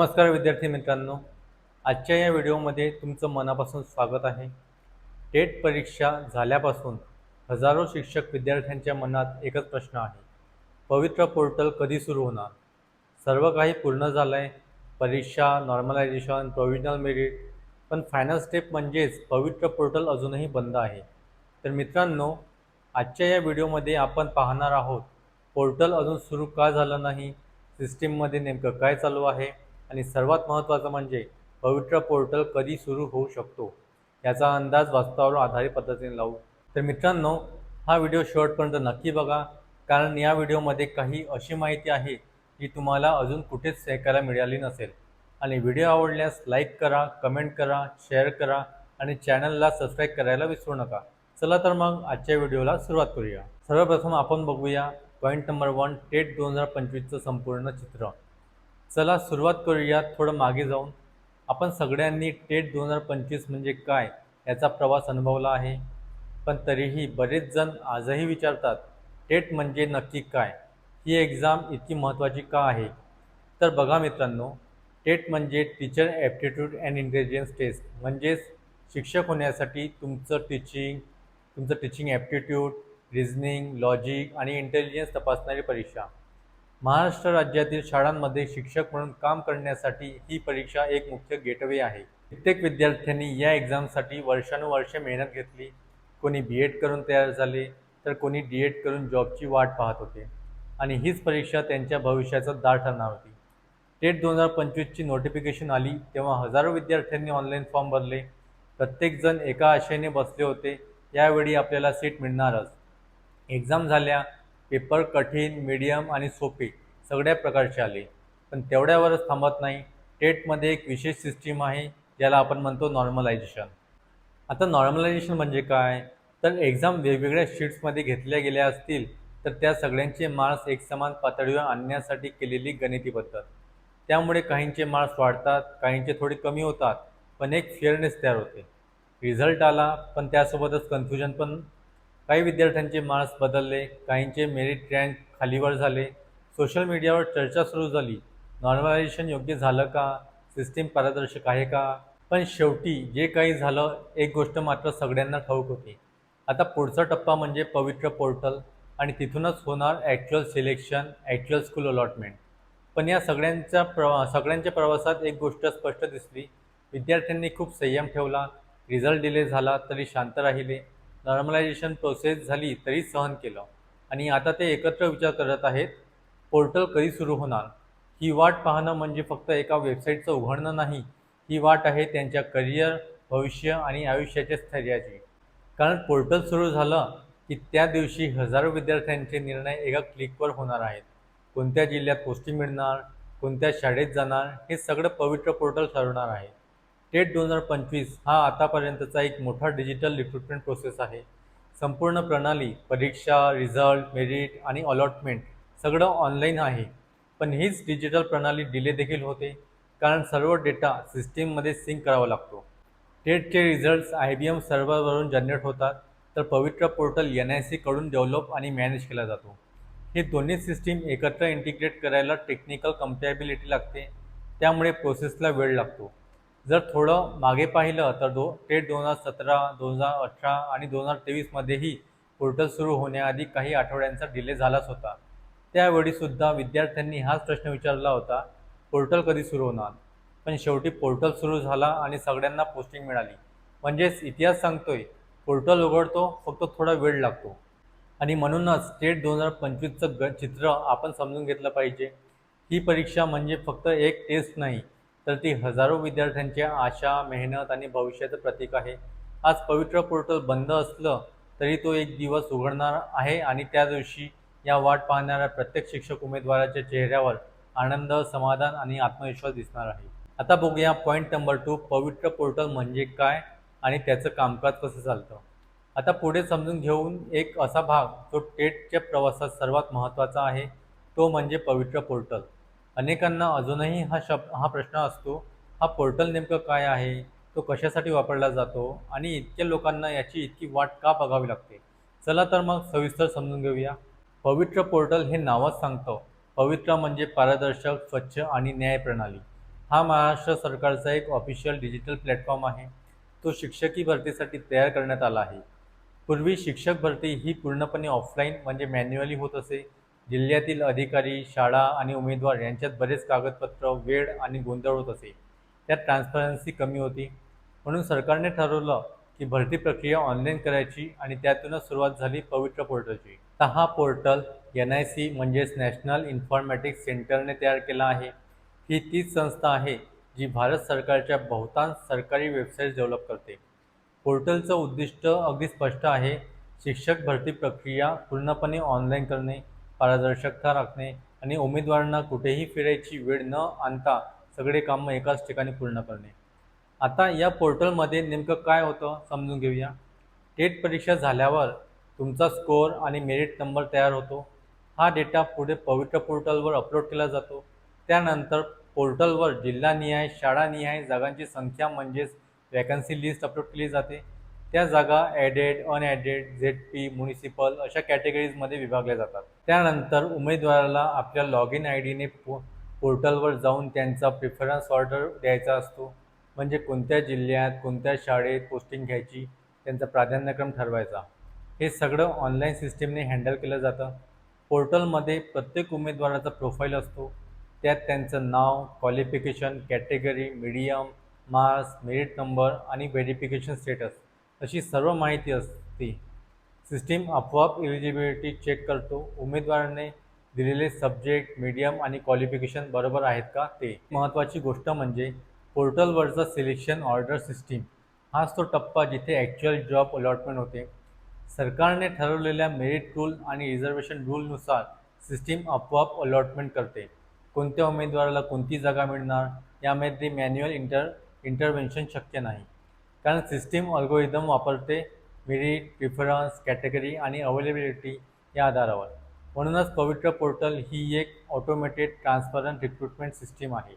नमस्कार विद्यार्थी मित्रांनो. आजच्या या व्हिडिओमध्ये तुमचं मनापासून स्वागत आहे. टेट परीक्षा झाल्यापासून हजारो शिक्षक विद्यार्थ्यांच्या मनात एकच प्रश्न आहे. पवित्र पोर्टल कधी सुरू होणार? सर्व काही पूर्ण झालं आहे परीक्षा नॉर्मलायझेशन प्रोव्हिजनल मेरिट पण फायनल स्टेप म्हणजेच पवित्र पोर्टल अजूनही बंद आहे. तर मित्रांनो आजच्या या व्हिडिओमध्ये आपण पाहणार आहोत पोर्टल अजून सुरू का झालं नाही? सिस्टीममध्ये नेमकं काय चालू आहे? आणि सर्वात महत्त्वाचं म्हणजे पवित्र पोर्टल कधी सुरू होऊ शकतो याचा अंदाज वास्तवावर आधारित पद्धतीने लावू. तर मित्रांनो हा व्हिडिओ शेवटपर्यंत नक्की बघा कारण या व्हिडिओमध्ये काही अशी माहिती आहे जी तुम्हाला अजून कुठेच ऐकायला मिळाली नसेल. आणि व्हिडिओ आवडल्यास लाईक करा कमेंट करा शेअर करा आणि चॅनलला सबस्क्राईब करायला विसरू नका. चला तर मग आजच्या व्हिडिओला सुरुवात करूया. सर्वप्रथम आपण बघूया पॉईंट नंबर वन टेट दोन हजार पंचवीसचं संपूर्ण चित्र. चला सुरुवात करूया थोडं मागे जाऊन. आपण सगळ्यांनी टेट दोन हजार पंचवीस म्हणजे काय याचा प्रवास अनुभवला आहे. पण तरीही बरेच जण आजही विचारतात टेट म्हणजे नक्की काय? ही एक्झाम इतकी महत्त्वाची का आहे? तर बघा मित्रांनो टेट म्हणजे teacher aptitude and intelligence test. म्हणजेच शिक्षक होण्यासाठी तुमचं टीचिंग तुमचं टीचिंग ॲप्टिट्यूड रिझनिंग लॉजिक आणि इंटेलिजन्स तपासणारी परीक्षा. महाराष्ट्र राज्यातील शाळांमध्ये शिक्षक म्हणून काम करण्यासाठी ही परीक्षा एक मुख्य गेटवे आहे. कित्येक विद्यार्थ्यांनी या एक्झामसाठी वर्षानुवर्षे मेहनत घेतली. कोणी बी एड करून तयार झाले तर कोणी डी एड करून जॉबची वाट पाहत होते. आणि हीच परीक्षा त्यांच्या भविष्याचं दार ठरणार होती. टेट दोन हजार पंचवीसची नोटिफिकेशन आली तेव्हा हजारो विद्यार्थ्यांनी ऑनलाईन फॉर्म भरले. प्रत्येकजण एका आशेने बसले होते यावेळी आपल्याला सीट मिळणारच. एक्झाम झाल्या पेपर कठीण मीडियम आणि सोपे सगळ्या प्रकारचे आले. पण तेवढ्यावरच थांबत नाही. टेटमध्ये एक विशेष सिस्टीम आहे ज्याला आपण म्हणतो नॉर्मलायझेशन आता नॉर्मलायझेशन म्हणजे काय? तर एक्झाम वेगवेगळ्या शीट्समध्ये घेतल्या गेल्या असतील तर त्या सगळ्यांचे मार्क्स एकसमान पातळीवर आणण्यासाठी केलेली गणिती पद्धत. त्यामुळे काहींचे मार्क्स वाढतात काहींचे थोडे कमी होतात पण एक फेअरनेस तयार होते. रिझल्ट आला पण त्यासोबतच कन्फ्युजन पण काही विद्यार्थ्यांचे मार्क्स बदलले काहींचे मेरिट रँक खालीवर झाले. सोशल मीडियावर चर्चा सुरू झाली. नॉर्मलायझेशन योग्य झालं का? सिस्टीम पारदर्शक आहे का? पण शेवटी जे काही झालं एक गोष्ट मात्र सगळ्यांना ठाऊक होती. आता पुढचा टप्पा म्हणजे पवित्र पोर्टल आणि तिथूनच होणार actual selection actual school allotment पण या सगळ्यांच्या प्रवा सगळ्यांच्या प्रवासात एक गोष्ट स्पष्ट दिसली. विद्यार्थ्यांनी खूप संयम ठेवला. रिझल्ट डिले झाला तरी शांत राहिले. नॉर्मलायझेशन प्रोसेस झाली तरी सहन केलं. आणि आता ते एकत्र विचार करत आहेत पोर्टल कधी सुरू होणार? ही वाट पाहणं म्हणजे फक्त एका वेबसाईटचं उघडणं नाही ही वाट आहे त्यांच्या करिअर भविष्य आणि आयुष्याच्या स्थैर्याची. कारण पोर्टल सुरू झालं की त्या दिवशी हजारो विद्यार्थ्यांचे निर्णय एका क्लिकवर होणार आहेत. कोणत्या जिल्ह्यात पोस्टिंग मिळणार कोणत्या शाळेत जाणार हे सगळं पवित्र पोर्टल ठरवणार आहे. टेट दोन हजार पंचवीस हा आतापर्यंतचा एक मोठा डिजिटल रिक्रुटमेंट प्रोसेस आहे. संपूर्ण प्रणाली परीक्षा रिझल्ट मेरिट आणि अलॉटमेंट सगळं ऑनलाईन आहे. पण हीच डिजिटल प्रणाली डिले देखील होते कारण सर्व डेटा सिस्टीममध्ये सिंक करावा लागतो. टेटचे रिझल्ट्स आय बी एम सर्व्हरवरून जनरेट होतात तर पवित्र पोर्टल एन आय सीकडून डेव्हलप आणि मॅनेज केला जातो. हे दोन्ही सिस्टीम एकत्र इंटिग्रेट करायला टेक्निकल कम्पॅबिलिटी लागते त्यामुळे प्रोसेसला वेळ लागतो. जर थोडं मागे पाहिलं तर दो टेट दोन हजार सतरा दोन हजार अठरा आणि दोन हजार तेवीसमध्येही पोर्टल सुरू होण्याआधी काही आठवड्यांचा डिले झालाच होता. त्यावेळीसुद्धा विद्यार्थ्यांनी हाच प्रश्न विचारला होता पोर्टल कधी सुरू होणार? पण शेवटी पोर्टल सुरू झाला आणि सगळ्यांना पोस्टिंग मिळाली. म्हणजेच इतिहास सांगतोय पोर्टल उघडतो फक्त थोडा वेळ लागतो. आणि म्हणूनच स्टेट दोन हजार पंचवीसचं ग चित्र आपण समजून घेतलं पाहिजे. ही परीक्षा म्हणजे फक्त एक टेस्ट नाही तर ती हजारो विद्यार्थ्यांच्या आशा मेहनत आणि भविष्याचं प्रतीक आहे. आज पवित्र पोर्टल बंद असलं तरी तो एक दिवस उघडणार आहे आणि त्या दिवशी या वाट पाहणाऱ्या प्रत्येक शिक्षक उमेदवाराच्या चेहऱ्यावर आनंद समाधान आणि आत्मविश्वास दिसणार आहे. आता बघूया point number two Pavitra portal म्हणजे काय आणि त्याचं कामकाज कसं चालतं. आता पुढे समजून घेऊन एक असा भाग जो टेटच्या प्रवासात सर्वात महत्त्वाचा आहे तो म्हणजे पवित्र पोर्टल. अनेकांना अजूनही हा शब्द हा प्रश्न असतो हा पोर्टल नेमकं काय आहे? तो कशासाठी वापरला जातो? आणि इतक्या लोकांना याची इतकी वाट का बघावी लागते? चला तर मग सविस्तर समजून घेऊया. पवित्र पोर्टल हे नावच सांगतं. पवित्र म्हणजे पारदर्शक स्वच्छ आणि न्याय प्रणाली. हा महाराष्ट्र सरकारचा एक ऑफिशियल डिजिटल प्लॅटफॉर्म आहे. तो शिक्षकी भरतीसाठी तयार करण्यात आला आहे. पूर्वी शिक्षक भरती ही पूर्णपणे ऑफलाईन म्हणजे मॅन्युअली होत असे. जिल्ह्यातील अधिकारी शाळा आणि उमेदवार यांच्यात बरेच कागदपत्र वेळ आणि गोंधळ होत असे. त्यात ट्रान्सपरन्सी कमी होती. म्हणून सरकारने ठरवलं की भरती प्रक्रिया ऑनलाईन करायची आणि त्यातूनच सुरुवात झाली पवित्र पोर्टलची. आता हा पोर्टल एन आय सी म्हणजेच नॅशनल इन्फॉर्मॅटिक्स सेंटरने तयार केला आहे. ही तीच संस्था आहे जी भारत सरकारच्या बहुतांश सरकारी वेबसाईट डेव्हलप करते. पोर्टलचं उद्दिष्ट अगदी स्पष्ट आहे. शिक्षक भरती प्रक्रिया पूर्णपणे ऑनलाईन करणे पारदर्शकता राखणे आणि उमेदवारांना कुठेही फिरायची वेळ न आणता सगळे कामं एकाच ठिकाणी पूर्ण करणे. आता या पोर्टलमध्ये नेमकं काय होतं समजून घेऊया. टेट परीक्षा झाल्यावर तुमचा स्कोअर आणि मेरिट नंबर तयार होतो. हा डेटा पुढे पवित्र पोर्टलवर अपलोड केला जातो. त्यानंतर पोर्टलवर जिल्हानिहाय शाळानिहाय जागांची संख्या म्हणजेच वॅकन्सी लिस्ट अपलोड केली जाते. त्या जागा aided unaided Z P municipal अशा कॅटेगरीजमध्ये विभागल्या जातात. त्यानंतर उमेदवाराला आपल्या लॉग इन आय डीने पो पोर्टलवर जाऊन त्यांचा प्रिफरन्स ऑर्डर द्यायचा असतो. म्हणजे कोणत्या जिल्ह्यात कोणत्या शाळेत पोस्टिंग घ्यायची त्यांचा प्राधान्यक्रम ठरवायचा. हे सगळं ऑनलाईन सिस्टीमने हँडल केलं जातं. पोर्टलमध्ये प्रत्येक उमेदवाराचा प्रोफाईल असतो. त्यात त्यांचं नाव qualification category medium marks merit number आणि व्हेरिफिकेशन स्टेटस अशी सर्व माहिती असते. सिस्टीम आपोआप इलिजिबिलिटी चेक करतो. उमेदवाराने दिलेले सब्जेक्ट मीडियम आणि क्वालिफिकेशन बरोबर आहेत का ते? महत्त्वाची गोष्ट म्हणजे पोर्टलवरचा सिलेक्शन ऑर्डर सिस्टीम हाच तो टप्पा जिथे ॲक्च्युअल जॉब अलॉटमेंट होते. सरकारने ठरवलेल्या मेरिट रूल आणि रिझर्वेशन रूलनुसार सिस्टीम आपोआप अलॉटमेंट करते. कोणत्या उमेदवाराला कोणती जागा मिळणार? यामध्ये मॅन्युअल इंटर इंटरव्हेन्शन शक्य नाही. कारण सिस्टीम अल्गोरिदम वापरते मेरिट प्रिफरन्स कॅटेगरी आणि अवेलेबिलिटी या आधारावर. म्हणूनच पवित्र पोर्टल ही एक ऑटोमेटेड ट्रान्सपरंट रिक्रुटमेंट सिस्टीम आहे.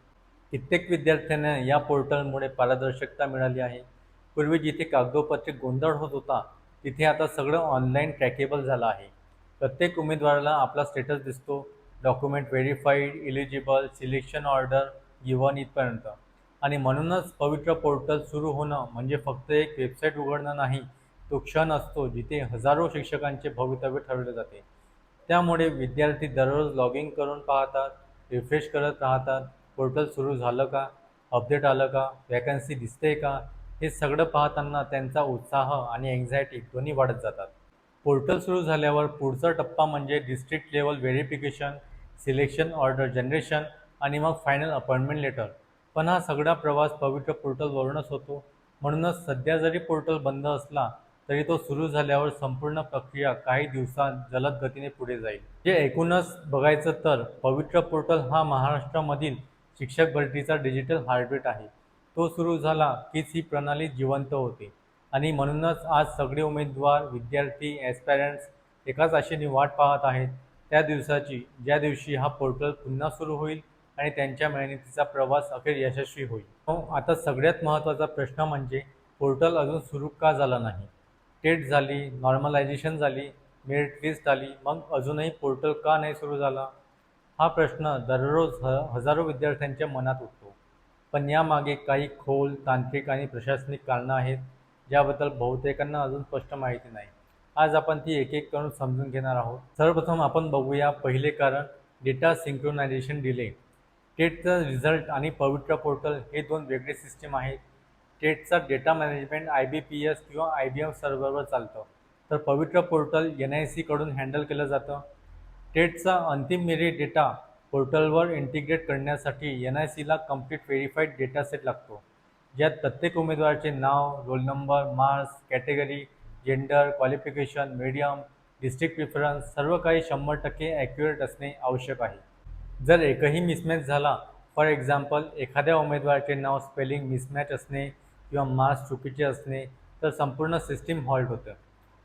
कित्येक विद्यार्थ्यांना या पोर्टलमुळे पारदर्शकता मिळाली आहे. पूर्वी जिथे कागदोपत्री गोंधळ होत होता तिथे आता सगळं ऑनलाईन ट्रॅकेबल झालं आहे. प्रत्येक उमेदवाराला आपला स्टेटस दिसतो. Document verified eligible selection order given इथपर्यंत. आणि म्हणूनच पवित्र पोर्टल सुरू होणं म्हणजे फक्त एक वेबसाईट उघडणं नाही तो क्षण असतो जिथे हजारो शिक्षकांचे भवितव्य ठरवले जाते. त्यामुळे विद्यार्थी दररोज लॉग इन करून पाहतात रिफ्रेश करत राहतात पोर्टल सुरू झालं का अपडेट आलं का वॅकन्सी दिसते का हे सगळं पाहताना त्यांचा उत्साह आणि एन्झायटी दोन्ही वाढत जातात. पोर्टल सुरू झाल्यावर पुढचा टप्पा म्हणजे district level verification selection order generation आणि मग फायनल अपॉइंटमेंट लेटर पण हा सगळा प्रवास पवित्र पोर्टलवरूनच होतो. म्हणूनच सध्या जरी पोर्टल बंद असला तरी तो सुरू झाल्यावर संपूर्ण प्रक्रिया काही दिवसांत जलद गतीने पुढे जाईल. जे एकूणच बघायचं तर पवित्र पोर्टल हा महाराष्ट्रामधील शिक्षक भरतीचा डिजिटल हार्टबीट आहे. तो सुरू झाला कीच ही प्रणाली जिवंत होते. आणि म्हणूनच आज सगळे उमेदवार विद्यार्थी ॲस्पायरंट्स एकाच आशेने वाट पाहत आहेत. त्या दिवसाची ज्या दिवशी हा पोर्टल पुन्हा सुरू होईल आणि त्यांच्या मेहनतीचा प्रवास अखेर यशस्वी होईल. हो, आता सगळ्यात महत्त्वाचा प्रश्न म्हणजे पोर्टल अजून सुरू का झाला नाही? टेट झाली नॉर्मलायझेशन झाली मेरिट लिस्ट आली मग अजूनही पोर्टल का नाही सुरू झाला? हा प्रश्न दररोज ह हजारो विद्यार्थ्यांच्या मनात उठतो. पण यामागे काही खोल तांत्रिक आणि प्रशासनिक कारणं आहेत ज्याबद्दल बहुतेकांना अजून स्पष्ट माहिती नाही. आज आपण ती एक एक करून समजून घेणार आहोत. सर्वप्रथम आपण बघूया पहिले कारण डेटा सिंक्रोनायझेशन डिले टेटचं रिझल्ट आणि पवित्र पोर्टल हे दोन वेगळे सिस्टीम आहेत टेटचा data management I B P S किंवा आय बी एम सर्व्हरवर चालतं. तर पवित्र पोर्टल एन आय सीकडून हँडल केलं जातं. टेटचा अंतिम मेरिट डेटा पोर्टलवर इंटिग्रेट करण्यासाठी एन आय सीला कंप्लीट व्हेरीफाईड डेटा सेट लागतो. ज्यात प्रत्येक उमेदवाराचे नाव roll number marks category gender qualification medium district preference सर्व काही शंभर टक्के ॲक्युरेट असणे आवश्यक आहे. जर एकही मिसमॅच झाला फॉर एक्झाम्पल एखाद्या उमेदवाराचे नाव स्पेलिंग मिसमॅच असणे किंवा मार्क्स चुकीचे असणे तर संपूर्ण सिस्टीम हॉल्ट होतं.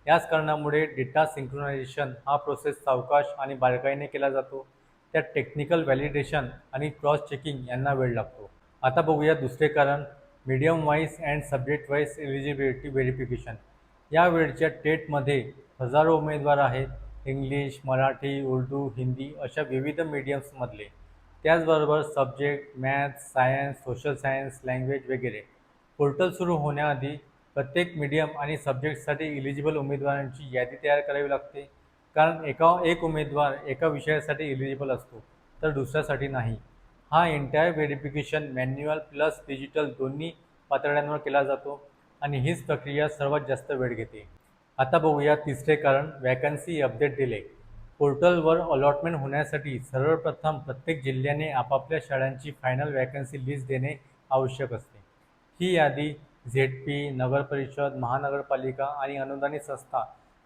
याच कारणामुळे डेटा सिंक्रोनायझेशन हा प्रोसेस सावकाश आणि बारकाईने केला जातो. त्यात टेक्निकल व्हॅलिडेशन आणि क्रॉस चेकिंग यांना वेळ लागतो. आता बघूया दुसरे कारण medium wise and subject wise eligibility verification या वेळच्या टेटमध्ये हजारो उमेदवार आहेत. इंग्लिश मराठी उर्दू हिंदी अशा विविध मीडियम्समधले त्याचबरोबर subject maths science social science language वगैरे. पोर्टल सुरू होण्याआधी प्रत्येक मीडियम आणि सब्जेक्टसाठी इलिजिबल उमेदवारांची यादी तयार करावी लागते. कारण एका एक उमेदवार एका विषयासाठी इलिजिबल असतो तर दुसऱ्यासाठी नाही. हा entire verification manual plus digital दोन्ही पातळ्यांवर केला जातो आणि हीच प्रक्रिया सर्वात जास्त वेळ घेते. आता बघूया तिसरे कारण वॅकन्सी अपडेट डिले पोर्टलवर अलॉटमेंट होण्यासाठी सर्वप्रथम प्रत्येक जिल्ह्याने आपापल्या शाळांची फायनल वॅकन्सी लिस्ट देणे आवश्यक असते. ही यादी झेड पी नगरपरिषद महानगरपालिका आणि अनुदानित संस्था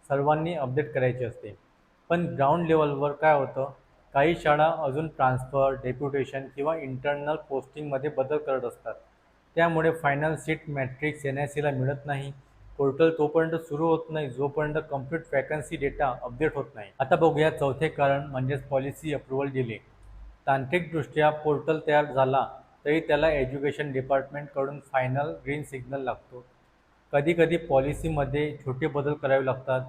सर्वांनी अपडेट करायची असते. पण ग्राउंड लेवलवर काय होतं? काही शाळा अजून ट्रान्सफर डेप्युटेशन किंवा इंटरनल पोस्टिंगमध्ये बदल करत असतात. त्यामुळे final seat matrix N I सीला मिळत नाही. पोर्टल तोपर्यंत सुरू होत नाही जोपर्यंत कंप्लीट वॅकन्सी डेटा अपडेट होत नाही. आता बघूया चौथे कारण म्हणजेच पॉलिसी अप्रुव्हल डिले तांत्रिकदृष्ट्या पोर्टल तयार झाला तरी त्याला एज्युकेशन डिपार्टमेंटकडून फायनल ग्रीन सिग्नल लागतो. कधीकधी पॉलिसीमध्ये छोटे बदल करावे लागतात.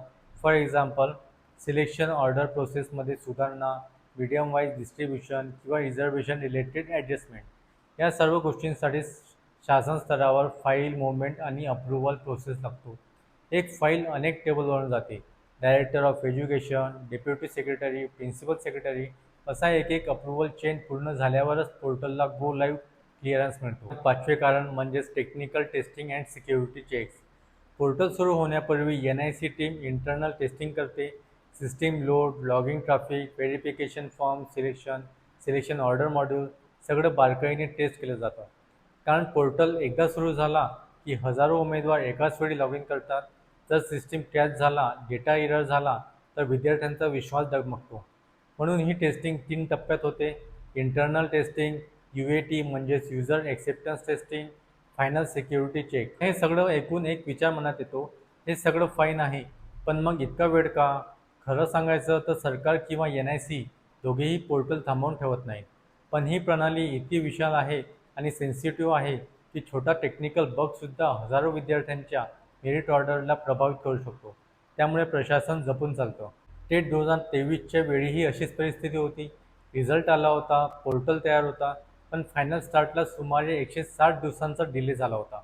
फॉर एक्झाम्पल सिलेक्शन ऑर्डर प्रोसेसमध्ये सुधारणा मीडियम वाईज डिस्ट्रीब्युशन किंवा रिझर्वेशन रिलेटेड ॲडजस्टमेंट या सर्व गोष्टींसाठी शासन स्तरावर फाईल मुवमेंट आणि अप्रुव्हल प्रोसेस लागतो. एक फाईल अनेक टेबलवरून जाते. Director of education deputy secretary principal secretary असा एक एक अप्रुव्हल चेन पूर्ण झाल्यावरच पोर्टलला गो लाईव्ह क्लिअरन्स मिळतो. पाचवे कारण म्हणजेच technical testing and security checks portal सुरू होण्यापूर्वी N I C team internal testing करते. System load logging traffic verification form selection selection order module सगळं बारकाईने टेस्ट केलं जातं. कारण पोर्टल एकदा सुरू झाला की हजारो उमेदवार एकाच वेळी लॉग इन करतात. जर सिस्टीम क्रॅच झाला डेटा इरर झाला तर विद्यार्थ्यांचा विश्वास डगमगतो. म्हणून ही टेस्टिंग तीन टप्प्यात होते. Internal testing U A T म्हणजेच user acceptance testing final security check हे सगळं ऐकून एक विचार मनात येतो. हे सगळं फाईन आहे पण मग इतका वेळ का? खरं सांगायचं तर सरकार किंवा एन आय सी दोघेही पोर्टल थांबवून ठेवत नाहीत. पण ही प्रणाली इतकी विशाल आहे आणि सेन्सिटिव्ह आहे की छोटा टेक्निकल बगसुद्धा हजारो विद्यार्थ्यांच्या मेरिट ऑर्डरला प्रभावित करू शकतो. त्यामुळे प्रशासन जपून चालतं. टेट दोन हजार तेवीसच्या वेळीही अशीच परिस्थिती होती. रिझल्ट आला होता पोर्टल तयार होता पण फायनल स्टार्टला सुमारे एकशे साठ दिवसांचा डिले झाला होता.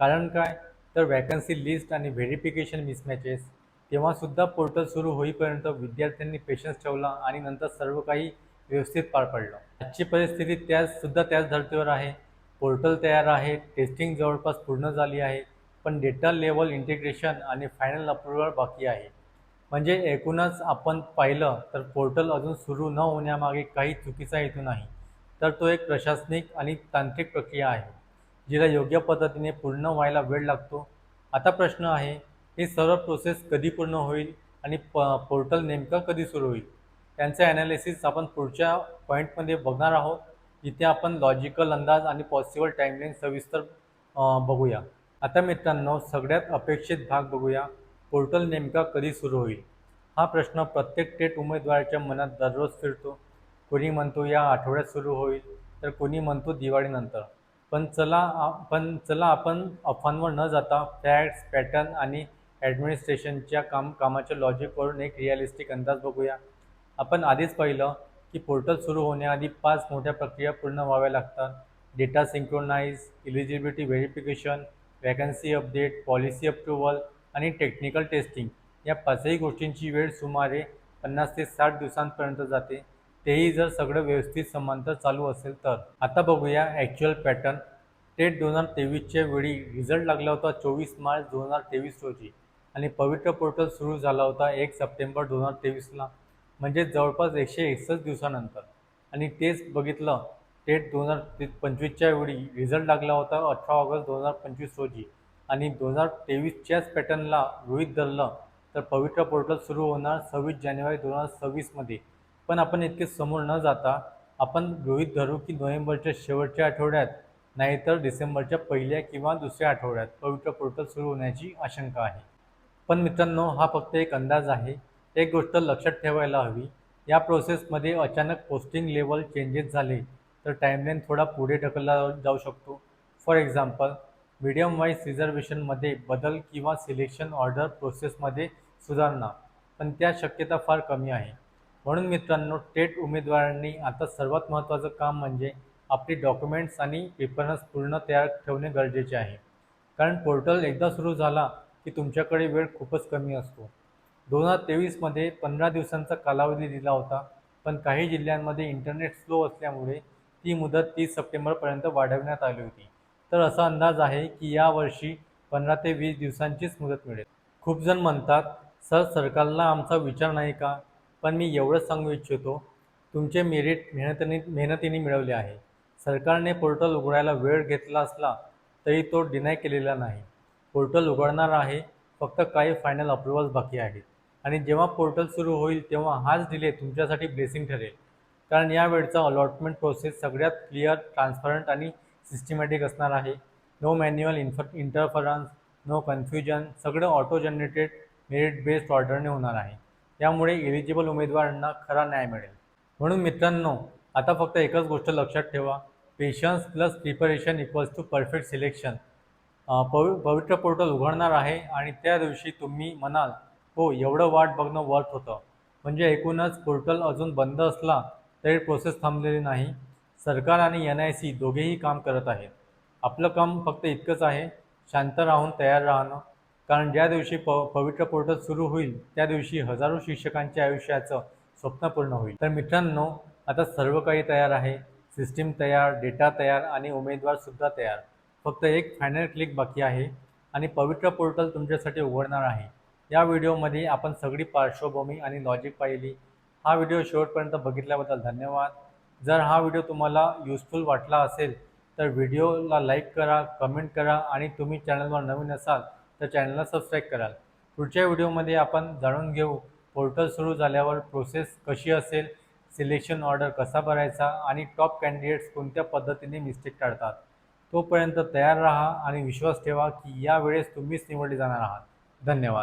कारण काय? तर वॅकन्सी लिस्ट आणि व्हेरिफिकेशन मिसमॅचेस तेव्हासुद्धा पोर्टल सुरू होईपर्यंत विद्यार्थ्यांनी पेशन्स ठेवला आणि नंतर सर्व काही व्यवस्थित पार पडलं. आजची परिस्थिती त्याच सुद्धा त्याच धर्तीवर आहे. पोर्टल तयार आहे टेस्टिंग जवळपास पूर्ण झाली आहे पण डेटा लेवल इंटिग्रेशन आणि फायनल अप्रुव्हल बाकी आहे. म्हणजे एकूणच आपण पाहिलं तर पोर्टल अजून सुरू न होण्यामागे काही चुकीचा हेतू नाही. तर तो एक प्रशासनिक आणि तांत्रिक प्रक्रिया आहे जिला योग्य पद्धतीने पूर्ण व्हायला वेळ लागतो. आता प्रश्न आहे ही सर्व प्रोसेस कधी पूर्ण होईल आणि प पोर्टल नेमकं कधी सुरू होईल? त्यांचं ॲनालिसिस आपण पुढच्या पॉईंटमध्ये बघणार आहोत. इथे आपण लॉजिकल अंदाज आणि पॉसिबल टाईमलाईन सविस्तर बघूया. आता मित्रांनो सगळ्यात अपेक्षित भाग बघूया. पोर्टल नेमका कधी सुरू होईल? हा प्रश्न प्रत्येक टेट उमेदवाराच्या मनात दररोज फिरतो. कोणी म्हणतो या आठवड्यात सुरू होईल तर कोणी म्हणतो दिवाळीनंतर. पण चला पण चला आपण अफवांवर न जाता फॅक्ट्स पॅटर्न आणि ॲडमिनिस्ट्रेशनच्या काम कामाच्या लॉजिकवरून एक रिअलिस्टिक अंदाज बघूया. आपण आधीच पाहिलं की पोर्टल सुरू होण्याआधी पाच मोठ्या प्रक्रिया पूर्ण व्हाव्या लागतात. Data synchronise eligibility verification vacancy update policy approval आणि टेक्निकल टेस्टिंग या पाचही गोष्टींची वेळ सुमारे पन्नास ते साठ दिवसांपर्यंत जाते. तेही जर सगळं व्यवस्थित समांतर चालू असेल तर. आता बघूया ॲक्च्युअल पॅटर्न टेट दोन हजार तेवीसच्या वेळी रिझल्ट लागला होता चोवीस मार्च दोन हजार तेवीस रोजी. आणि पवित्र पोर्टल सुरू झाला होता एक सप्टेंबर दोन हजार तेवीसला. म्हणजे जवळपास एकशे एकसष्ट दिवसानंतर. आणि तेच बघितलं टेट दोन हजार ते पंचवीसच्या वेळी रिझल्ट लागला होता अठरा ऑगस्ट दोन हजार पंचवीस रोजी. आणि दोन हजार तेवीसच्याच पॅटर्नला रोहित धरलं तर पवित्र पोर्टल सुरू होणार सव्वीस जानेवारी दोन हजार सव्वीसमध्ये. पण आपण इतके समोर न जाता आपण रोहित धरू की नोव्हेंबरच्या शेवटच्या आठवड्यात नाहीतर डिसेंबरच्या पहिल्या किंवा दुसऱ्या आठवड्यात पवित्र पोर्टल सुरू होण्याची आशंका आहे. पण मित्रांनो हा फक्त एक अंदाज आहे. एक गोष्ट लक्षात ठेवायला हवी. या प्रोसेसमध्ये अचानक पोस्टिंग लेवल चेंजेस झाले तर टाईमलाईन थोडा पुढे ढकलला जाऊ शकतो. फॉर एक्झाम्पल मीडियम वाईज रिझर्वेशनमध्ये बदल किंवा सिलेक्शन ऑर्डर प्रोसेसमध्ये सुधारणा पण त्या शक्यता फार कमी आहे. म्हणून मित्रांनो टेट उमेदवारांनी आता सर्वात महत्त्वाचं काम म्हणजे आपली डॉक्युमेंट्स आणि पेपर्स पूर्ण तयार ठेवणे गरजेचे आहे. कारण पोर्टल एकदा सुरू झाला की तुमच्याकडे वेळ खूपच कमी असतो. दोन हजार तेवीसमध्ये पंधरा दिवसांचा कालावधी दिला होता पण काही जिल्ह्यांमध्ये इंटरनेट स्लो असल्यामुळे ती मुदत तीस सप्टेंबरपर्यंत वाढवण्यात आली होती. तर असा अंदाज आहे की यावर्षी पंधरा ते वीस दिवसांचीच मुदत मिळेल. खूप जण म्हणतात सर सरकारला आमचा विचार नाही का? पण मी एवढंच सांगू इच्छितो तुमचे मेरिट मेहनतीने मेहनतीने मिळवले आहे. सरकारने पोर्टल उघडायला वेळ घेतला असला तरी तो डिनाय केलेला नाही. पोर्टल उघडणार आहे फक्त काही फायनल अप्रुव्हल्स बाकी आहेत. आणि जेव्हा पोर्टल सुरू होईल तेव्हा हाच डिले तुमच्यासाठी ब्लेसिंग ठरेल. कारण या वेळचा अलॉटमेंट प्रोसेस सगळ्यात क्लिअर ट्रान्सपरंट आणि सिस्टमॅटिक असणार आहे. नो मॅन्युअल इन्फ इंटरफरन्स नो कन्फ्युजन सगळं ऑटो जनरेटेड मेरिट बेस्ड ऑर्डरने होणार आहे. त्यामुळे एलिजिबल उमेदवारांना खरा न्याय मिळेल. म्हणून मित्रांनो आता फक्त एकच गोष्ट लक्षात ठेवा. Patience plus preparation equals to perfect selection पवि Pavitra portal उघडणार आहे आणि त्या दिवशी तुम्ही म्हणाल हो एवढं वाट बघणं वर्थ होतं. म्हणजे एकूणच पोर्टल अजून बंद असला तरी प्रोसेस थांबलेली नाही. सरकार आणि एन आय सी दोघेही काम करत आहेत. आपलं काम फक्त इतकंच आहे शांत राहून तयार राहणं. कारण ज्या दिवशी प पवित्र पोर्टल सुरू होईल त्या दिवशी हजारो शिक्षकांच्या आयुष्याचं स्वप्न पूर्ण होईल. तर मित्रांनो आता सर्व काही तयार आहे. सिस्टीम तयार डेटा तयार आणि उमेदवारसुद्धा तयार. फक्त एक फायनल क्लिक बाकी आहे आणि पवित्र पोर्टल तुमच्यासाठी उघडणार आहे. या व्हिडिओमध्ये आपण सगळी पार्श्वभूमी आणि लॉजिक पाहिली. हा व्हिडिओ शेवटपर्यंत बघितल्याबद्दल धन्यवाद. जर हा व्हिडिओ तुम्हाला युजफुल वाटला असेल तर व्हिडिओला लाईक करा कमेंट करा आणि तुम्ही चॅनलवर नवीन असाल तर चॅनलला सबस्क्राईब कराल. पुढच्या व्हिडिओमध्ये आपण जाणून घेऊ पोर्टल सुरू झाल्यावर प्रोसेस कशी असेल सिलेक्शन ऑर्डर कसा भरायचा आणि टॉप कॅन्डिडेट्स कोणत्या पद्धतीने मिस्टेक टाळतात. तोपर्यंत तयार राहा आणि विश्वास ठेवा की यावेळेस तुम्हीच निवडले जाणार आहात. धन्यवाद.